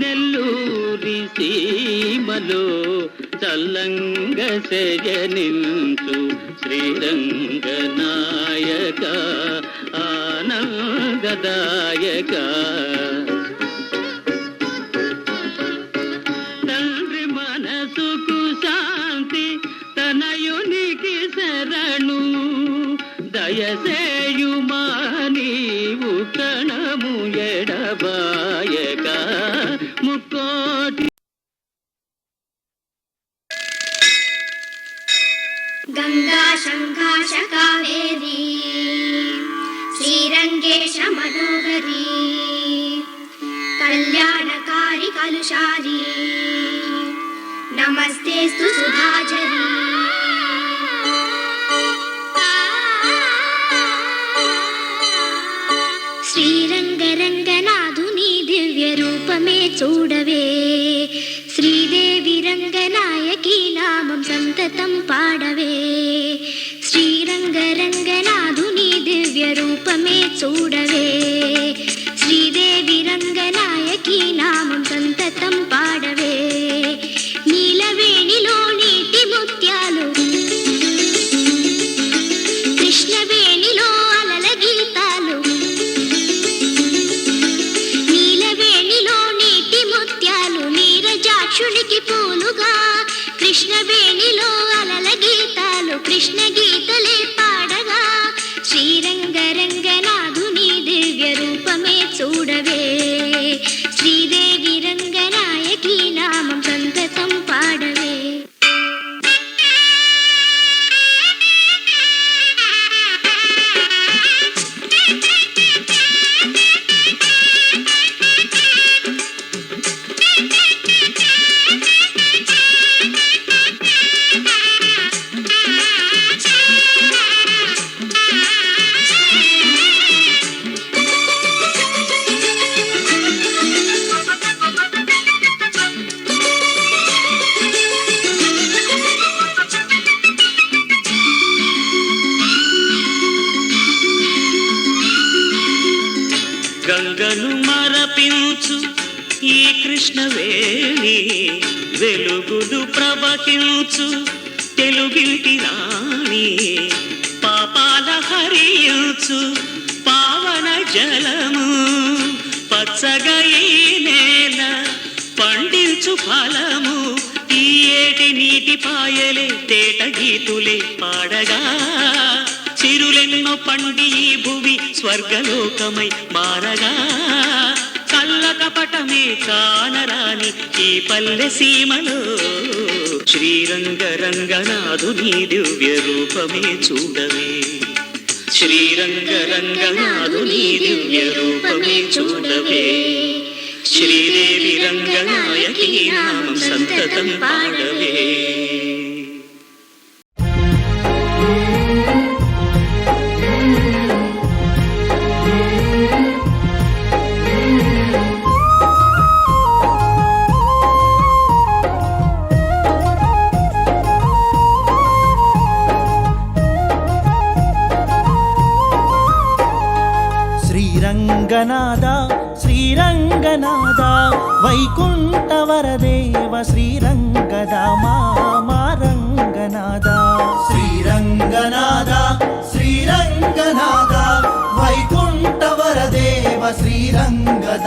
నెల్లూరి సీమలో చల్లంగ శయనించు శ్రీరంగ నాయక ఆనందదాయక. తండ్రి మనసుకు శాంతి తనయునికి శరణు దయసేయుమా गङ्गा शङ्काश कावेरी श्रीरङ्गेश मनोहरी कल्याणकारि कलुषारी नमस्तेऽस्तु सुधाचरी శ్రీరంగరంగనాథుని దివ్య రూపమే చూడవే శ్రీదేవి రంగనాయకి నామం సంతతం పాడవే రూపమే చూడవే. శ్రీదేవి రంగనాయకి నామం సంతతం పాడవే. నీలవేణిలో నీటి ముత్యాలు. కృష్ణవేణిలో అలల గీతాలు. నీలవేణిలో నీటి ముత్యాలు. నీరజాక్షునికి పూలుగా కృష్ణవేణిలో అలల గీతాలు. కృష్ణ గీతలే ఈ కృష్ణవేణి వెలుగులు ప్రవహించు తెలుగింటి రాణి పాపాల హరించు పావన జలము పచ్చగా ఈ నేల పండించు ఫలము. ఈ ఏటి నీటి పాయలే తేట గీతులే పాడగా. చిరులెన్నో పండి భువి స్వర్గలోకమై మారగా. కపటమే కానరాని ఈ పల్లె సీమలో శ్రీరంగ రంగనాథుని దివ్య రూపమే చూడవే. శ్రీరంగ రంగనాథుని దివ్య రూపమే చూడవే. శ్రీదేవి రంగనాయకి నామం సంతతం పాడవే. రంగనాథ శ్రీరంగనాథ వైకుంఠ వరదేవ శ్రీరంగద రంగనాథ శ్రీరంగనాథ శ్రీరంగనాథ వైకుంఠ వరదేవ శ్రీరంగద